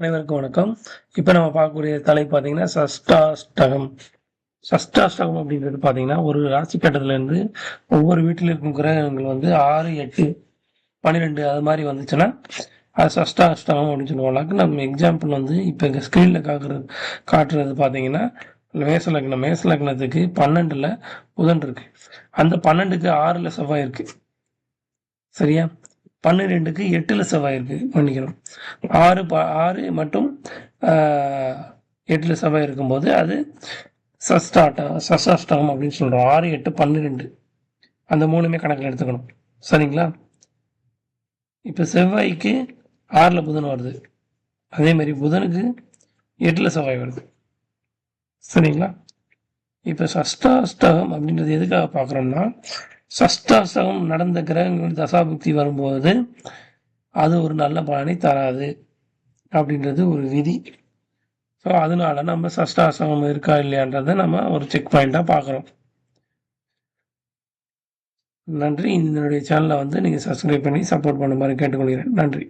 அனைவருக்கும் வணக்கம். இப்போ நம்ம பார்க்கக்கூடிய தலை பார்த்தீங்கன்னா சஷ்டாஷ்டகம். சஷ்டாஷ்டகம் அப்படின்றது பார்த்தீங்கன்னா ஒரு ராசி கட்டத்துலேருந்து ஒவ்வொரு வீட்டில் இருக்கும் கிரகங்கள் வந்து ஆறு எட்டு பன்னிரெண்டு அது மாதிரி வந்துச்சுன்னா அது சஷ்டாஷ்டகம் அப்படின்னு சொல்லுவாங்க நம்ம எக்ஸாம்பிள் வந்து இப்போ இங்கே ஸ்க்ரீனில் காக்குறது காட்டுறது பார்த்தீங்கன்னா மேச லக்னம். மேச லக்னத்துக்கு பன்னெண்டில் புதன் இருக்கு. அந்த பன்னெண்டுக்கு ஆறில் செவ்வாய் இருக்கு. சரியா? பன்னிரெண்டுக்கு எட்டில் செவ்வாய் இருக்கு மன்னிக்கிறோம் ஆறு ப ஆறு மட்டும் ஆஹ், எட்டுல செவ்வாய் இருக்கும்போது அது சஸ்டாட்டம் சசாஷ்டகம் அப்படின்னு சொல்கிறோம் ஆறு எட்டு பன்னிரெண்டு. அந்த மூணுமே கணக்கில் எடுத்துக்கணும். சரிங்களா? இப்போ செவ்வாய்க்கு ஆறில் புதன் வருது. அதே மாதிரி புதனுக்கு எட்டில் செவ்வாய் வருது. சரிங்களா? இப்போ சஷ்டாஷ்டகம் அப்படின்றது எதுக்காக பார்க்குறோம்னா சஷ்டாசகம் நடந்த கிரகங்கள் தசாபுக்தி வரும்போது அது ஒரு நல்ல பலனை தராது அப்படின்றது ஒரு விதி. ஸோ அதனால நம்ம சஷ்டாசகம் இருக்கா இல்லையான்றதை நம்ம ஒரு செக் பாயிண்டாக பார்க்குறோம். நன்றி. என்னுடைய சேனலை வந்து நீங்கள் சப்ஸ்கிரைப் பண்ணி சப்போர்ட் பண்ணுமாறு கேட்டுக்கொள்கிறேன். நன்றி.